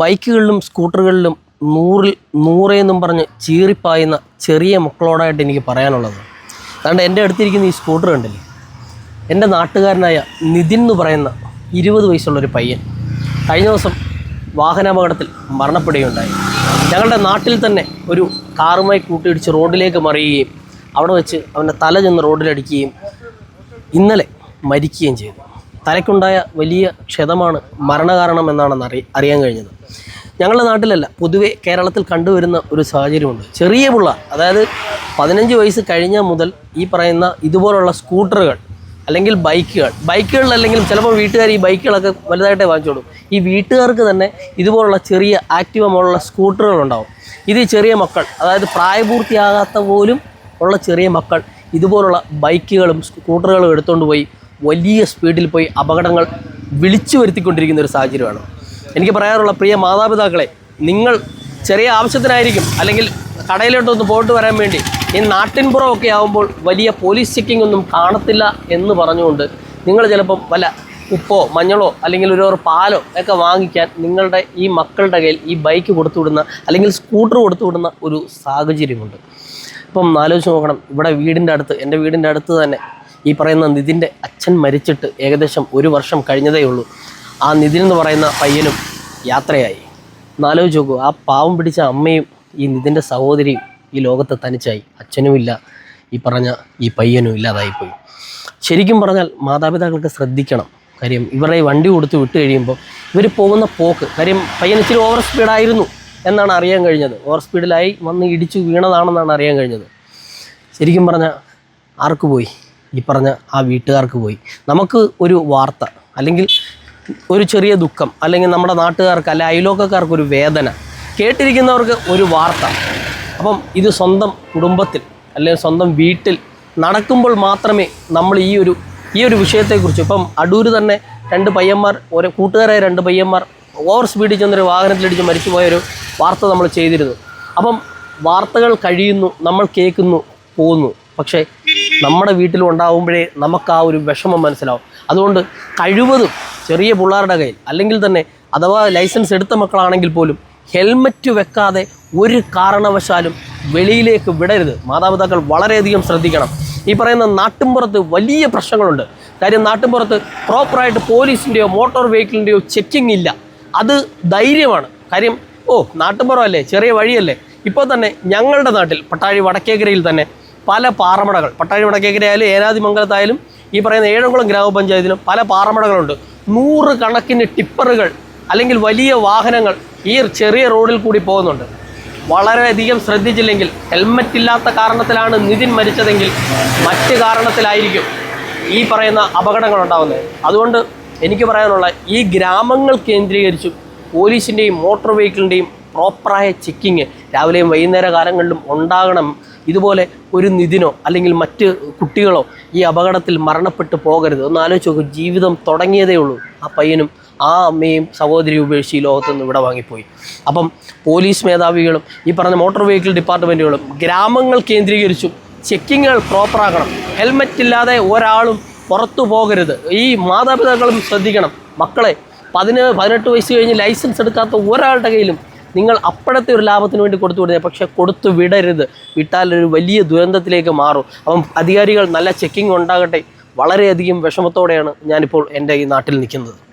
ബൈക്കുകളിലും സ്കൂട്ടറുകളിലും നൂറിൽ നൂറേന്നും പറഞ്ഞ് ചീറിപ്പായുന്ന ചെറിയ മക്കളോടായിട്ട് എനിക്ക് പറയാനുള്ളത്. അതുകൊണ്ട് എന്റെ അടുത്തിരിക്കുന്ന ഈ സ്കൂട്ടർ കണ്ടില്ലേ? എന്റെ നാട്ടുകാരനായ നിതിൻ എന്ന് പറയുന്ന ഇരുപത് വയസ്സുള്ളൊരു പയ്യൻ കഴിഞ്ഞ ദിവസം വാഹനാപകടത്തിൽ മരണപ്പെടുകയുണ്ടായി. ഞങ്ങളുടെ നാട്ടിൽ തന്നെ ഒരു കാറുമായി കൂട്ടിയിടിച്ച് റോഡിലേക്ക് മറിയുകയും അവിടെ വെച്ച് അവന്റെ തല ചെന്ന് റോഡിലടിക്കുകയും ഇന്നലെ മരിക്കുകയും ചെയ്തു. തലയ്ക്കുണ്ടായ വലിയ ക്ഷതമാണ് മരണകാരണം എന്നാണെന്ന് അറി അറിയാൻ കഴിഞ്ഞത്. ഞങ്ങളുടെ നാട്ടിലല്ല പൊതുവെ കേരളത്തിൽ കണ്ടുവരുന്ന ഒരു സാഹചര്യമുണ്ട്. ചെറിയ പിള്ള അതായത് പതിനഞ്ച് വയസ്സ് കഴിഞ്ഞ മുതൽ ഈ പറയുന്ന ഇതുപോലുള്ള സ്കൂട്ടറുകൾ അല്ലെങ്കിൽ ബൈക്കുകൾ ബൈക്കുകളിലല്ലെങ്കിലും ചിലപ്പോൾ വീട്ടുകാർ ഈ ബൈക്കുകളൊക്കെ വലുതായിട്ടേ വാങ്ങിച്ചോളൂ. ഈ വീട്ടുകാർക്ക് തന്നെ ഇതുപോലുള്ള ചെറിയ ആക്റ്റീവ മോഡലുള്ള സ്കൂട്ടറുകളുണ്ടാവും ഇത് ചെറിയ മക്കൾ അതായത് പ്രായപൂർത്തിയാകാത്ത പോലും ഉള്ള ചെറിയ മക്കൾ ഇതുപോലുള്ള ബൈക്കുകളും സ്കൂട്ടറുകളും എടുത്തുകൊണ്ട് പോയി വലിയ സ്പീഡിൽ പോയി അപകടങ്ങൾ വിളിച്ചു വരുത്തിക്കൊണ്ടിരിക്കുന്ന ഒരു സാഹചര്യമാണ്. എനിക്ക് പറയാറുള്ള പ്രിയ മാതാപിതാക്കളെ നിങ്ങൾ ചെറിയ ആവശ്യത്തിനായിരിക്കും അല്ലെങ്കിൽ കടയിലോട്ടൊന്ന് പോയിട്ട് വരാൻ വേണ്ടി ഈ നാട്ടിൻപുറമൊക്കെ ആകുമ്പോൾ വലിയ പോലീസ് ചെക്കിംഗ് ഒന്നും കാണത്തില്ല എന്ന് പറഞ്ഞുകൊണ്ട് നിങ്ങൾ ചിലപ്പം വല്ല ഉപ്പോ മഞ്ഞളോ അല്ലെങ്കിൽ ഒരു പാലോ ഒക്കെ വാങ്ങിക്കാൻ നിങ്ങളുടെ ഈ മക്കളുടെ കയ്യിൽ ഈ ബൈക്ക് കൊടുത്തു വിടുന്ന അല്ലെങ്കിൽ സ്കൂട്ടർ കൊടുത്തു വിടുന്ന ഒരു സാഹചര്യമുണ്ട്. ഇപ്പം ആലോചിച്ച് നോക്കണം. ഇവിടെ വീടിന്റെ അടുത്ത് എന്റെ വീടിന്റെ അടുത്ത് തന്നെ ഈ പറയുന്ന നിതിന്റെ അച്ഛൻ മരിച്ചിട്ട് ഏകദേശം ഒരു വർഷം കഴിഞ്ഞതേ ഉള്ളൂ. ആ നിതിൻ എന്ന് പറയുന്ന പയ്യനും യാത്രയായി. നാലോചിച്ച് നോക്കൂ ആ പാവം പിടിച്ച അമ്മയും ഈ നിതിന്റെ സഹോദരിയും ഈ ലോകത്ത് തനിച്ചായി. അച്ഛനുമില്ല ഈ പറഞ്ഞ ഈ പയ്യനും ഇല്ലാതായിപ്പോയി. ശരിക്കും പറഞ്ഞാൽ മാതാപിതാക്കൾക്ക് ശ്രദ്ധിക്കണം. കാര്യം ഇവരെ വണ്ടി കൊടുത്ത് വിട്ട് കഴിയുമ്പോൾ ഇവർ പോകുന്ന പോക്ക് കാര്യം പയ്യൻ ഇച്ചിരി ഓവർ സ്പീഡായിരുന്നു എന്നാണ് അറിയാൻ കഴിഞ്ഞത്. ഓവർ സ്പീഡിലായി വന്ന് ഇടിച്ചു വീണതാണെന്നാണ് അറിയാൻ കഴിഞ്ഞത്. ശരിക്കും പറഞ്ഞാൽ ആർക്ക് പോയി? ഈ പറഞ്ഞ ആ വീട്ടുകാർക്ക് പോയി. നമുക്ക് ഒരു വാർത്ത അല്ലെങ്കിൽ ഒരു ചെറിയ ദുഃഖം അല്ലെങ്കിൽ നമ്മുടെ നാട്ടുകാർക്ക് അല്ലെ അയലോക്കക്കാർക്ക് ഒരു വേദന കേട്ടിരിക്കുന്നവർക്ക് ഒരു വാർത്ത. അപ്പം ഇത് സ്വന്തം കുടുംബത്തിൽ അല്ലെങ്കിൽ സ്വന്തം വീട്ടിൽ നടക്കുമ്പോൾ മാത്രമേ നമ്മൾ ഈ ഒരു ഈ ഒരു വിഷയത്തെക്കുറിച്ച് ഇപ്പം അടൂർ തന്നെ രണ്ട് പയ്യന്മാർ ഒരു കൂട്ടുകാരായ രണ്ട് പയ്യന്മാർ ഓവർ സ്പീഡിൽ ചെന്നൊരു വാഹനത്തിലിടിച്ച് മരിച്ചുപോയ ഒരു വാർത്ത നമ്മൾ ചെയ്തിരുന്നു. അപ്പം വാർത്തകൾ കഴിയുന്നു നമ്മൾ കേൾക്കുന്നു പോകുന്നു പക്ഷേ നമ്മുടെ വീട്ടിലും ഉണ്ടാവുമ്പോഴേ നമുക്ക് ആ ഒരു വിഷമം മനസ്സിലാവും. അതുകൊണ്ട് കഴിവതും ചെറിയ പിള്ളേരുടെ കയ്യിൽ അല്ലെങ്കിൽ തന്നെ അഥവാ ലൈസൻസ് എടുത്ത മക്കളാണെങ്കിൽ പോലും ഹെൽമറ്റ് വെക്കാതെ ഒരു കാരണവശാലും വെളിയിലേക്ക് വിടരുത്. മാതാപിതാക്കൾ വളരെയധികം ശ്രദ്ധിക്കണം. ഈ പറയുന്ന നാട്ടിൻപുറത്ത് വലിയ പ്രശ്നങ്ങളുണ്ട്. കാര്യം നാട്ടിൻപുറത്ത് പ്രോപ്പറായിട്ട് പോലീസിന്റെയോ മോട്ടോർ വെഹിക്കിളിന്റെയോ ചെക്കിംഗ് ഇല്ല. അത് ധൈര്യമാണ്. കാര്യം ഓ നാട്ടിൻപുറമല്ലേ ചെറിയ വഴിയല്ലേ? ഇപ്പോൾ തന്നെ ഞങ്ങളുടെ നാട്ടിൽ പട്ടാഴി വടക്കേക്കരയിൽ തന്നെ പല പാറമടകൾ. പട്ടാഴി വടക്കേക്കരയായാലും ഏനാതിമംഗലത്തായാലും ഈ പറയുന്ന ഏഴംകുളം ഗ്രാമപഞ്ചായത്തിലും പല പാറമടകളുണ്ട്. നൂറ് കണക്കിന് ടിപ്പറുകൾ അല്ലെങ്കിൽ വലിയ വാഹനങ്ങൾ ഈ ചെറിയ റോഡിൽ കൂടി പോകുന്നുണ്ട്. വളരെയധികം ശ്രദ്ധിച്ചില്ലെങ്കിൽ ഹെൽമറ്റ് ഇല്ലാത്ത കാരണത്തിലാണ് നിതിൻ മരിച്ചതെങ്കിൽ മറ്റ് കാരണത്തിലായിരിക്കും ഈ പറയുന്ന അപകടങ്ങൾ ഉണ്ടാകുന്നത് അതുകൊണ്ട് എനിക്ക് പറയാനുള്ള ഈ ഗ്രാമങ്ങൾ കേന്ദ്രീകരിച്ചും പോലീസിന്റെയും മോട്ടോർ വെഹിക്കിളിന്റെയും പ്രോപ്പറായ ചെക്കിങ് രാവിലെയും വൈകുന്നേര കാലങ്ങളിലും ഉണ്ടാകണം ഇതുപോലെ ഒരു നിതിനോ അല്ലെങ്കിൽ മറ്റ് കുട്ടികളോ ഈ അപകടത്തിൽ മരണപ്പെട്ടു പോകരുത്. ഒന്ന് ആലോചിച്ച് നോക്കും ജീവിതം തുടങ്ങിയതേ ഉള്ളൂ. ആ പയ്യനും ആ അമ്മയും സഹോദരി ഉപേക്ഷിച്ച് ഈ ലോകത്തുനിന്ന് ഇവിടെ വാങ്ങിപ്പോയി. അപ്പം പോലീസ് മേധാവികളും ഈ പറഞ്ഞ മോട്ടോർ വെഹിക്കിൾ ഡിപ്പാർട്ട്മെന്റുകളും ഗ്രാമങ്ങൾ കേന്ദ്രീകരിച്ചും. ചെക്കിങ്ങുകൾ പ്രോപ്പറാക്കണം ഹെൽമറ്റ് ഇല്ലാതെ ഒരാളും പുറത്തു പോകരുത്. ഈ മാതാപിതാക്കളും ശ്രദ്ധിക്കണം. മക്കളെ പതിന് പതിനെട്ട് വയസ്സ് കഴിഞ്ഞ് ലൈസൻസ് എടുക്കാത്ത ഒരാളുടെ കയ്യിലും നിങ്ങൾ അപ്പോഴത്തെ ഒരു ലാഭത്തിന് വേണ്ടി കൊടുത്തു വിടുന്നത് പക്ഷേ കൊടുത്തു വിടരുത്. വിട്ടാൽ ഒരു വലിയ ദുരന്തത്തിലേക്ക് മാറും. അപ്പം അധികാരികൾ നല്ല ചെക്കിംഗ് ഉണ്ടാകട്ടെ. വളരെയധികം വിഷമത്തോടെയാണ് ഞാനിപ്പോൾ എന്റെ ഈ നാട്ടിൽ നിൽക്കുന്നത്.